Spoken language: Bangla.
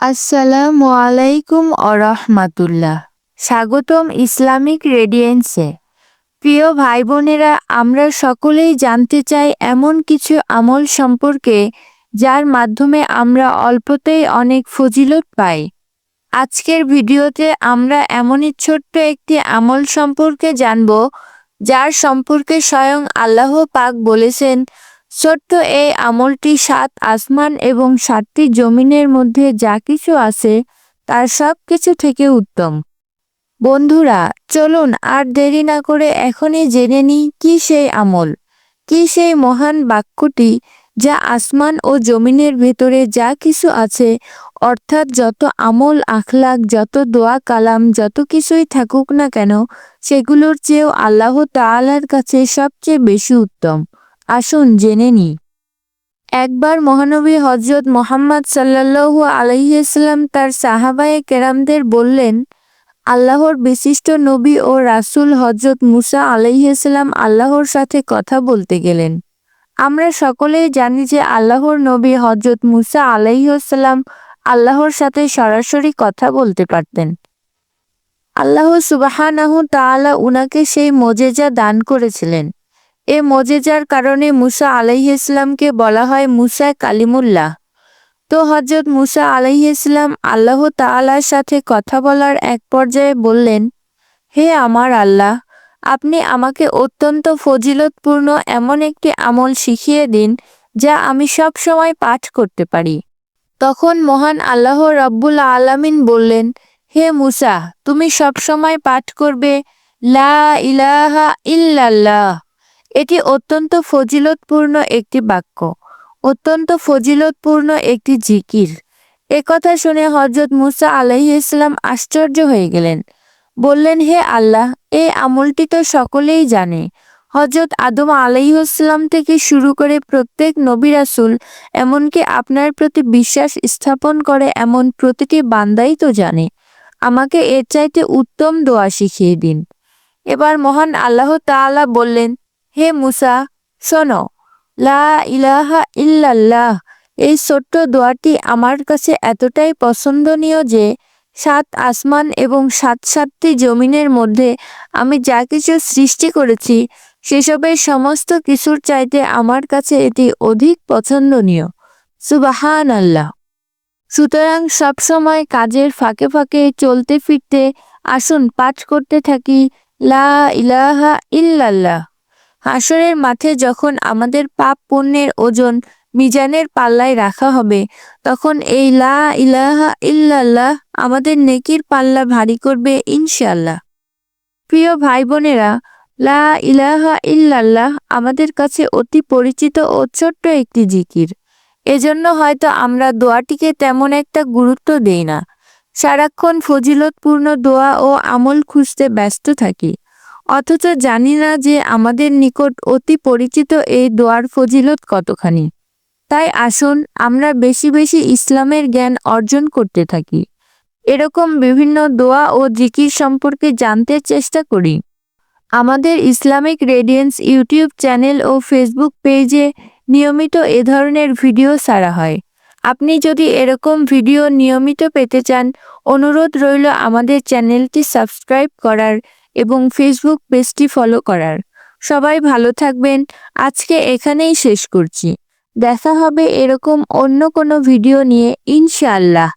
আসসালামু আলাইকুম আরহামাতুল্লাহ স্বাগতম ইসলামিক রেডিয়েন্সে। প্রিয় ভাই বোনেরা আমরা সকলেই জানতে চাই এমন কিছু আমল সম্পর্কে, যার মাধ্যমে আমরা অল্পতেই অনেক ফজিলত পাই। আজকের ভিডিওতে আমরা এমনই ছোট্ট একটি আমল সম্পর্কে জানব, যার সম্পর্কে স্বয়ং আল্লাহ পাক বলেছেন ছোট্ট এই আমলটি সাত আসমান এবং সাতটি জমিনের মধ্যে যা কিছু আছে, তার সব কিছু থেকে উত্তম। বন্ধুরা, চলুন আর দেরি না করে এখনই জেনে নিই কি সেই আমল। কি সেই মহান বাক্যটি যা আসমান ও জমিনের ভেতরে যা কিছু আছে, অর্থাৎ যত আমল আখলাক যত দোয়া কালাম, যত কিছুই থাকুক না কেন, সেগুলোর চেয়েও আল্লাহ তালার কাছে সবচেয়ে বেশি উত্তম। আসুন জেনে নি। একবার মহানবী হজরত মোহাম্মদ সাল্লাল্লাহু আলহিসাল্লাম তার সাহাবায়ে কেরামদের বললেন, আল্লাহর বিশিষ্ট নবী ও রাসূল হজরত মুসা আলাইহিসাল্লাম আল্লাহর সাথে কথা বলতে গেলেন। আমরা সকলেই জানি যে আল্লাহর নবী হজরত মুসা আলাইসাল্লাম আল্লাহর সাথে সরাসরি কথা বলতে পারতেন। আল্লাহ সুবাহানাহু তাআলা উনাকে সেই মজেজা দান করেছিলেন। এ মজেজার কারণে মুসা আলাইহিসলামকে বলা হয় মুসা কালিমুল্লাহ। তো হজরত মুসা আলাইহিসলাম আল্লাহ তালার সাথে কথা বলার এক পর্যায়ে বললেন, হে আমার আল্লাহ, আপনি আমাকে অত্যন্ত ফজিলতপূর্ণ এমন একটি আমল শিখিয়ে দিন যা আমি সব সময় পাঠ করতে পারি। তখন মহান আল্লাহ রব্বুল আলামিন বললেন, হে মুসা, তুমি সব সময় পাঠ করবে, লা ইলাহা ইল্লাল্লাহ। এটি অত্যন্ত ফজিলতপূর্ণ একটি বাক্য, অত্যন্ত ফজিলতপূর্ণ একটি জিকির। একথা শুনে হজরত মুসা আলহিসাম আশ্চর্য হয়ে গেলেন। বললেন, হে আল্লাহ, এই আমলটি তো সকলেই জানে। হজরত আদম আলাইসাল্লাম থেকে শুরু করে প্রত্যেক নবী রাসুল, এমনকি আপনার প্রতি বিশ্বাস স্থাপন করে এমন প্রতিটি বান্দাই তো জানে। আমাকে এর চাইতে উত্তম দোয়া শিখিয়ে দিন। এবার মহান আল্লাহ তাআলা বললেন হে মুসা, শোনো, লা ইলাহা ইল্লাল্লাহ, এই ছোট্ট দোয়াটি আমার কাছে এতটাই পছন্দনীয় যে, সাত আসমান এবং সাত সাতটি জমিনের মধ্যে আমি যা কিছু সৃষ্টি করেছি, সেসবের সমস্ত কিছুর চাইতে আমার কাছে এটি অধিক পছন্দনীয়। সুবাহান আল্লাহ সুতরাং সবসময় কাজের ফাঁকে ফাঁকে চলতে ফিরতে আসুন, পাঠ করতে থাকি, লা ইলাহা ইল্লাল্লাহ। হাসরের মাঠে যখন আমাদের পাপ পণ্যের ওজন মিজানের পাল্লায় রাখা হবে, তখন এই লা ইলাহা ইল্লাল্লাহ আমাদের নেকির পাল্লা ভারী করবে ইনশাল্লাহ প্রিয় ভাই বোনেরা লা ইলাহা ইল্লাল্লাহ আমাদের কাছে অতি পরিচিত ও ছোট্ট একটি জিকির। এজন্য হয়তো আমরা দোয়াটিকে তেমন একটা গুরুত্ব দেই না। সারাক্ষণ ফজিলতপূর্ণ দোয়া ও আমল খুঁজতে ব্যস্ত থাকি। অথচ জানি না যে আমাদের নিকট অতি পরিচিত এই দোয়ার ফজিলত কতখানি। তাই আসুন, আমরা বেশি বেশি ইসলামের জ্ঞান অর্জন করতে থাকি। এরকম বিভিন্ন দোয়া ও জিকির সম্পর্কে জানতে চেষ্টা করি। আমাদের ইসলামিক রেডিয়েন্স ইউটিউব চ্যানেল ও ফেসবুক পেজে নিয়মিত এ ধরনের ভিডিও ছাড়া হয়। আপনি যদি এরকম ভিডিও নিয়মিত পেতে চান, অনুরোধ রইল আমাদের চ্যানেলটি সাবস্ক্রাইব করার এবং ফেসবুক পেজটি ফলো করার। সবাই ভালো থাকবেন। আজকে এখানেই শেষ করছি। দেখা হবে এরকম অন্য কোনো ভিডিও নিয়ে, ইনশাআল্লাহ।